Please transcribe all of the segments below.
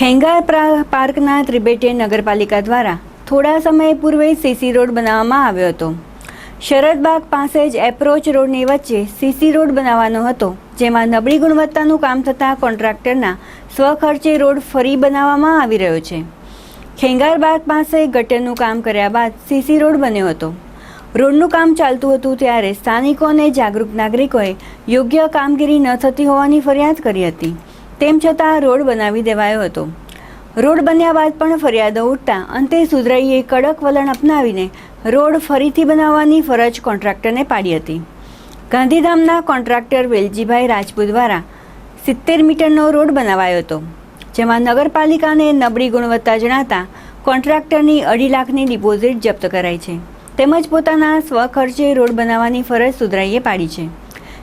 ખેંગાર પ્રા- પાર્કના ત્રિબેટીયન નગરપાલિકા દ્વારા થોડા સમય પૂર્વે સીસી રોડ બનાવવામાં આવ્યો હતો. શરદબાગ પાસે જ એપ્રોચ રોડની વચ્ચે સીસી રોડ બનાવવાનો હતો, જેમાં નબળી ગુણવત્તાનું કામ થતાં કોન્ટ્રાક્ટરના સ્વખર્ચે રોડ ફરી બનાવવામાં આવી રહ્યો છે. ખેંગારબાગ પાસે ગટરનું કામ કર્યા બાદ સીસી રોડ બન્યો હતો. રોડનું કામ ચાલતું હતું ત્યારે સ્થાનિકો અને જાગૃત નાગરિકોએ યોગ્ય કામગીરી ન થતી હોવાની ફરિયાદ કરી હતી. તેમ છતાં રોડ બનાવી દેવાયો હતો. રોડ બન્યા બાદ પણ ફરિયાદો ઉઠતા અંતે સુધરાઈએ કડક વલણ અપનાવીને રોડ ફરીથી બનાવવાની ફરજ કોન્ટ્રાક્ટરને પાડી હતી. ગાંધીધામના કોન્ટ્રાક્ટર વેલજીભાઈ રાજપૂત દ્વારા સિત્તેર મીટરનો રોડ બનાવાયો હતો, જેમાં નગરપાલિકાને નબળી ગુણવત્તા જણાતા કોન્ટ્રાક્ટરની અઢી લાખની ડિપોઝિટ જપ્ત કરાઈ છે. તેમજ પોતાના સ્વખર્ચે રોડ બનાવવાની ફરજ સુધરાઈએ પાડી છે.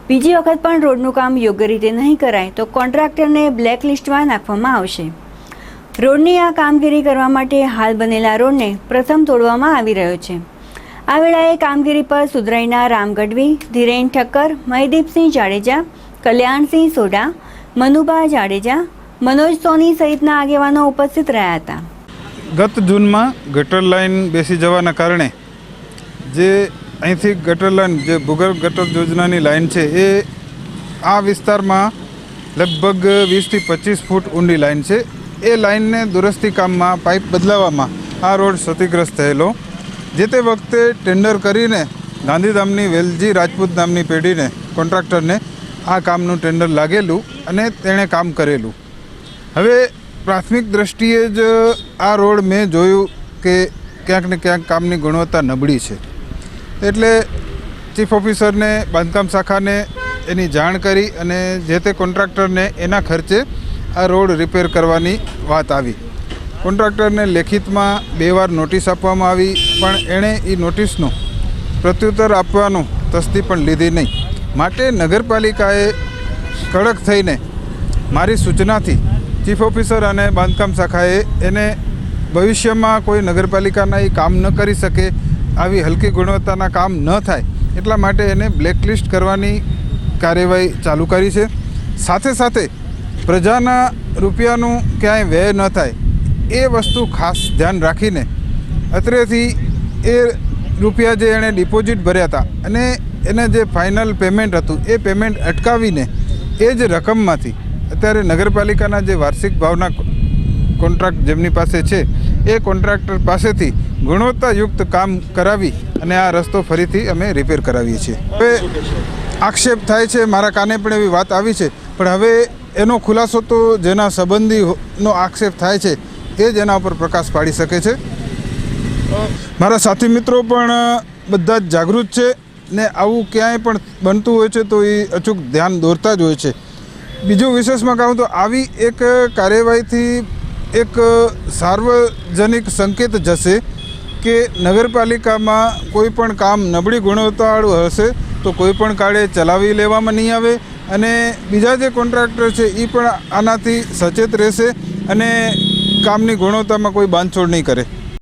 બીજી વખત પણ રોડનું કામ યોગ્ય રીતે નહીં કરાય તો કોન્ટ્રાક્ટરને બ્લેક લિસ્ટમાં નાખવામાં આવશે. રોડની આ કામગીરી કરવા માટે હાલ બનેલા રોડને પ્રથમ તોડવામાં આવી રહ્યો છે. આ વેળાએ કામગીરી પર સુધરાઈના રામ ગઢવી, ધીરેન ઠક્કર, મહીદીપસિંહ જાડેજા, કલ્યાણસિંહ સોઢા, મનુભા જાડેજા, મનોજ સોની સહિતના આગેવાનો ઉપસ્થિત રહ્યા હતા. ગત જૂનમાં ગટર લાઇન બેસી જવાના કારણે જે અહીંથી ગટર લાઇન જે ભૂગર્ભ ગટર યોજનાની લાઇન છે, એ આ વિસ્તારમાં લગભગ વીસથી પચીસ ફૂટ ઊંડી લાઇન છે. એ લાઇનને દુરસ્તી કામમાં પાઇપ બદલાવવામાં આ રોડ ક્ષતિગ્રસ્ત થયેલો. જે તે વખતે ટેન્ડર કરીને ગાંધીધામની વેલજી રાજપૂત નામની પેઢીને, કોન્ટ્રાક્ટરને આ કામનું ટેન્ડર લાગેલું અને તેણે કામ કરેલું. હવે પ્રાથમિક દ્રષ્ટિએ જ આ રોડ મેં જોયું કે ક્યાંક ને ક્યાંક કામની ગુણવત્તા નબળી છે. એટલે ચીફ ઓફિસરને બાંધકામ શાખાને એની જાણ કરી અને જે તે કોન્ટ્રાક્ટરને એના ખર્ચે આ રોડ રિપેર કરવાની વાત આવી. કોન્ટ્રાક્ટરને લેખિતમાં બે વાર નોટિસ આપવામાં આવી, પણ એણે એ નોટિસનું પ્રત્યુત્તર આપવાનું તસ્દી પણ લીધી નહીં. માટે નગરપાલિકાએ કડક થઈને મારી સૂચનાથી ચીફ ઓફિસર અને બાંધકામ શાખાએ એને ભવિષ્યમાં કોઈ નગરપાલિકાના એ કામ ન કરી શકે આવી હલકી ગુણવત્તાના કામ ન થાય એટલા માટે એને બ્લેકલિસ્ટ કરવાની કાર્યવાહી ચાલુ કરી છે. સાથે સાથે પ્રજાના રૂપિયાનું ક્યાંય વ્યય ન થાય એ વસ્તુ ખાસ ધ્યાન રાખીને અત્રેથી એ રૂપિયા જે એણે ડિપોઝિટ ભર્યા હતા અને એને જે ફાઇનલ પેમેન્ટ હતું એ પેમેન્ટ અટકાવીને એ જ રકમમાંથી અત્યારે નગરપાલિકાના જે વાર્ષિક ભાવના કોન્ટ્રાક્ટ જેમની પાસે છે એ કોન્ટ્રાક્ટર પાસેથી ગુણવત્તાયુક્ત કામ કરાવી અને આ રસ્તો ફરીથી અમે રિપેર કરાવીએ છીએ. હવે આક્ષેપ થાય છે, મારા કાને પણ એવી વાત આવી છે, પણ હવે એનો ખુલાસો તો જેના સંબંધીનો આક્ષેપ થાય છે, એ જ એના ઉપર પ્રકાશ પાડી શકે છે. મારા સાથી મિત્રો પણ બધા જ જાગૃત છે ને આવું ક્યાંય પણ બનતું હોય છે તો એ અચૂક ધ્યાન દોરતા જ હોય છે. બીજું વિશેષમાં કહું તો આવી એક કાર્યવાહીથી એક સાર્વજનિક સંકેત જશે કે નગરપાલિકામાં કોઈ પણ કામ નબળી ગુણવત્તાવાળું હશે, તો કોઈ પણ કાળે ચલાવી લેવામાં નહીં આવે. અને બીજા જે કોન્ટ્રાક્ટર છે એ પણ આનાથી સચેત રહેશે અને કામની ગુણવત્તામાં કોઈ બાંધછોડ નહીં કરે.